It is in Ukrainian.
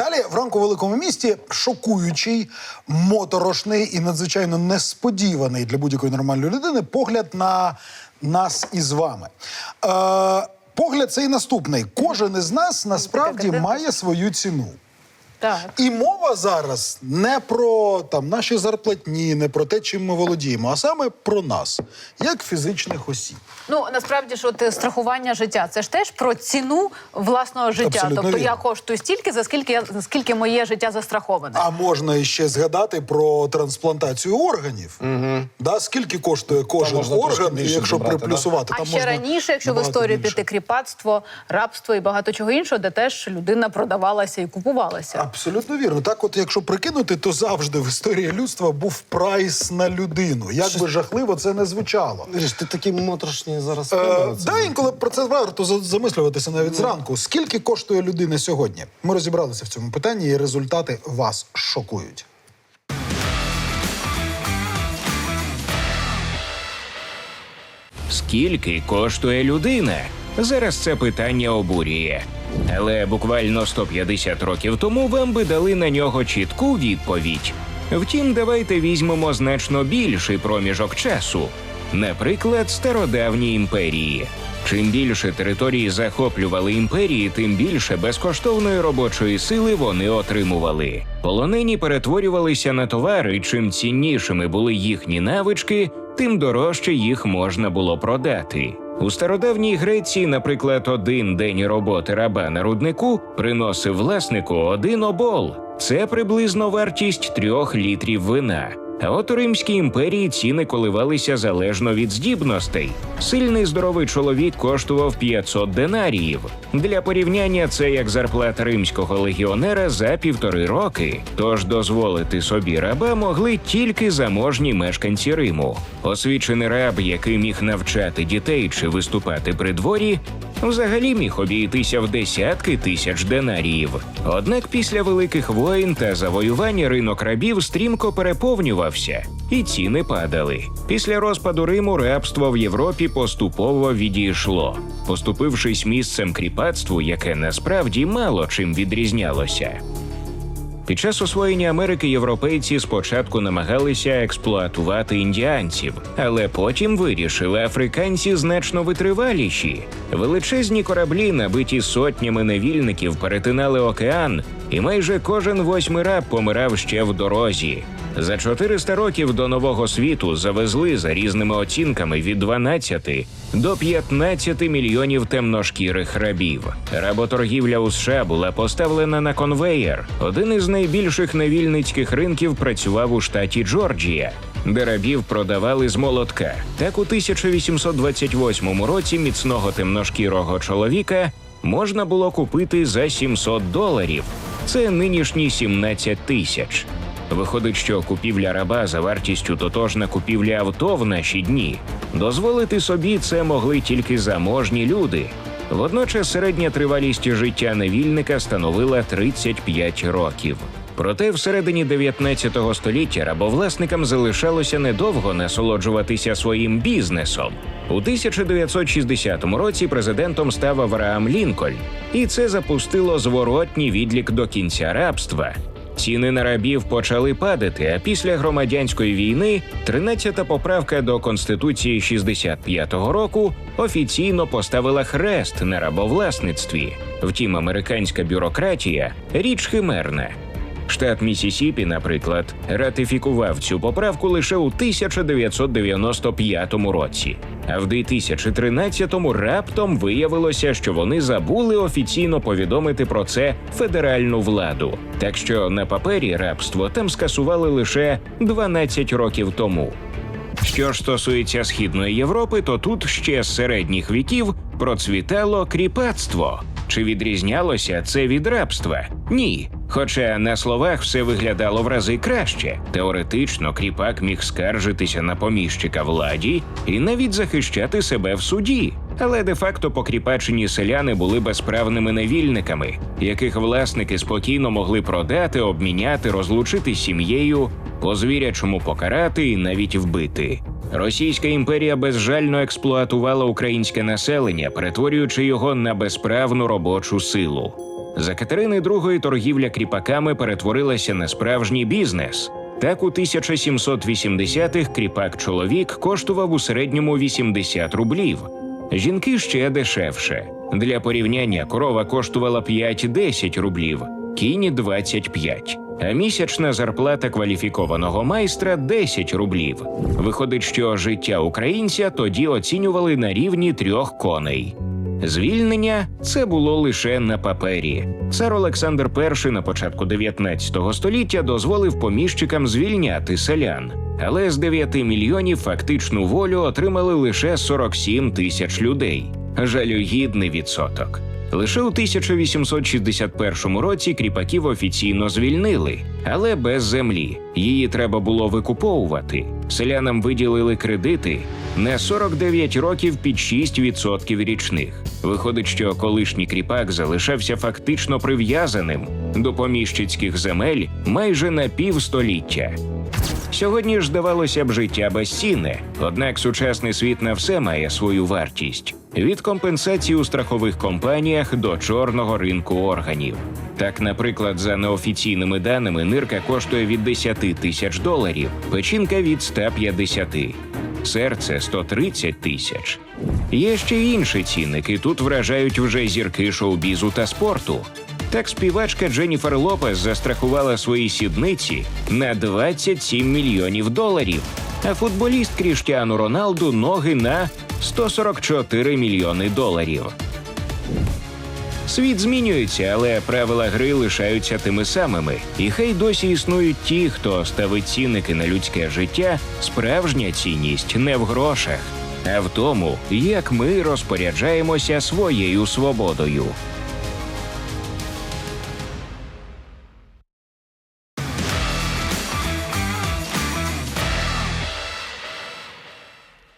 Далі в ранку великому місті шокуючий, моторошний і надзвичайно несподіваний для будь-якої нормальної людини погляд на нас із вами. Е, погляд цей наступний: кожен із нас насправді має свою ціну. Так. І мова зараз не про там наші зарплатні, не про те, чим ми володіємо, а саме про нас, як фізичних осіб. Ну насправді ж от е, страхування життя це ж теж про ціну власного життя. Абсолютно тобто я коштую стільки, за скільки я за скільки моє життя застраховане. А можна іще згадати про трансплантацію органів. Да, скільки коштує кожен трошки орган, якщо забрати, да? приплюсувати. А там ще можна раніше, якщо в історію більше. піти кріпацтво, рабство і багато чого іншого, де теж людина продавалася і купувалася. Абсолютно вірно. Так, от якщо прикинути, то завжди в історії людства був прайс на людину. Як би жахливо це не звучало. Ріж, ти такий моторошний зараз. Е, да, інколи про це варто замислюватися навіть зранку. Скільки коштує людина сьогодні? Ми розібралися в цьому питанні, і результати вас шокують. Скільки коштує людина? Зараз це питання обурює. Але буквально 150 років тому вам би дали на нього чітку відповідь. Втім, давайте візьмемо значно більший проміжок часу, наприклад, стародавні імперії. Чим більше території захоплювали імперії, тим більше безкоштовної робочої сили вони отримували. Полонені перетворювалися на товари. Чим ціннішими були їхні навички, тим дорожче їх можна було продати. У стародавній Греції, наприклад, один день роботи раба на руднику приносив власнику один обол. Це приблизно вартість трьох літрів вина. А от у Римській імперії ціни коливалися залежно від здібностей. Сильний здоровий чоловік коштував 500 динаріїв. Для порівняння це як зарплата римського легіонера за півтори роки. Тож дозволити собі раба могли тільки заможні мешканці Риму. Освічений раб, який міг навчати дітей чи виступати при дворі, взагалі міг обійтися в десятки тисяч динаріїв. Однак після великих воїн та завоювань ринок рабів стрімко переповнювався, і ціни падали. Після розпаду Риму рабство в Європі поступово відійшло, поступившись місцем кріпацтву, яке насправді мало чим відрізнялося. Під час освоєння Америки європейці спочатку намагалися експлуатувати індіанців, але потім вирішили африканці значно витриваліші. Величезні кораблі, набиті сотнями невільників, перетинали океан, і майже кожен восьмий раб помирав ще в дорозі. За 400 років до нового світу завезли за різними оцінками від 12 до 15 мільйонів темношкірих рабів. Работоргівля у США була поставлена на конвеєр. Один із найбільших невільницьких ринків працював у штаті Джорджія. Де рабів продавали з молотка. Так у 1828 році міцного темношкірого чоловіка можна було купити за 700 доларів. Це нинішні 17 тисяч. Виходить, що купівля раба за вартістю тотожна купівля авто в наші дні. Дозволити собі це могли тільки заможні люди. Водночас середня тривалість життя невільника становила 35 років. Проте всередині 19 століття рабовласникам залишалося недовго насолоджуватися своїм бізнесом. У 1960 році президентом став Авраам Лінкольн, і це запустило зворотній відлік до кінця рабства. Ціни на рабів почали падати. А після громадянської війни 13-та поправка до конституції 65-го року офіційно поставила хрест на рабовласництві. Втім, американська бюрократія річ химерна. Штат Місісіпі, наприклад, ратифікував цю поправку лише у 1995 році. А в 2013-му раптом виявилося, що вони забули офіційно повідомити про це федеральну владу. Так що на папері рабство там скасували лише 12 років тому. Що ж стосується східної Європи, то тут ще з середніх віків процвітало кріпацтво. Чи відрізнялося це від рабства? Ні. Хоча на словах все виглядало в рази краще. Теоретично кріпак міг скаржитися на поміщика владі і навіть захищати себе в суді. Але де-факто покріпачені селяни були безправними невільниками, яких власники спокійно могли продати, обміняти, розлучити сім'єю, по звірячому покарати і навіть вбити. Російська імперія безжально експлуатувала українське населення, перетворюючи його на безправну робочу силу. За Катерини II торгівля кріпаками перетворилася на справжній бізнес. Так, у 1780-х кріпак чоловік коштував у середньому 80 рублів. Жінки ще дешевше. Для порівняння корова коштувала 5-10 рублів, кінь 25. А місячна зарплата кваліфікованого майстра 10 рублів. Виходить, що життя українця тоді оцінювали на рівні трьох коней. Звільнення це було лише на папері. Цар Олександр І на початку 19 століття дозволив поміщикам звільняти селян, але з 9 мільйонів фактичну волю отримали лише 47 тисяч людей. Жалюгідний відсоток. Лише у 1861 році кріпаків офіційно звільнили, але без землі. Її треба було викуповувати. Селянам виділили кредити на 49 років під 6% річних. Виходить, що колишній кріпак залишався фактично прив'язаним до поміщицьких земель майже на півстоліття. Сьогодні ж здавалося б життя безцінне, однак сучасний світ на все має свою вартість від компенсації у страхових компаніях до чорного ринку органів. Так, наприклад, за неофіційними даними, нирка коштує від 10 тисяч доларів, печінка від 150, серце 130 тисяч. Є ще інші цінники. Тут вражають вже зірки шоу-бізу та спорту. Так співачка Дженніфер Лопес застрахувала свої сідниці на 27 мільйонів доларів, а футболіст Кріштіану Роналду ноги на 144 мільйони доларів. Світ змінюється, але правила гри лишаються тими самими. І хай досі існують ті, хто ставить цінники на людське життя, справжня цінність не в грошах, а в тому, як ми розпоряджаємося своєю свободою.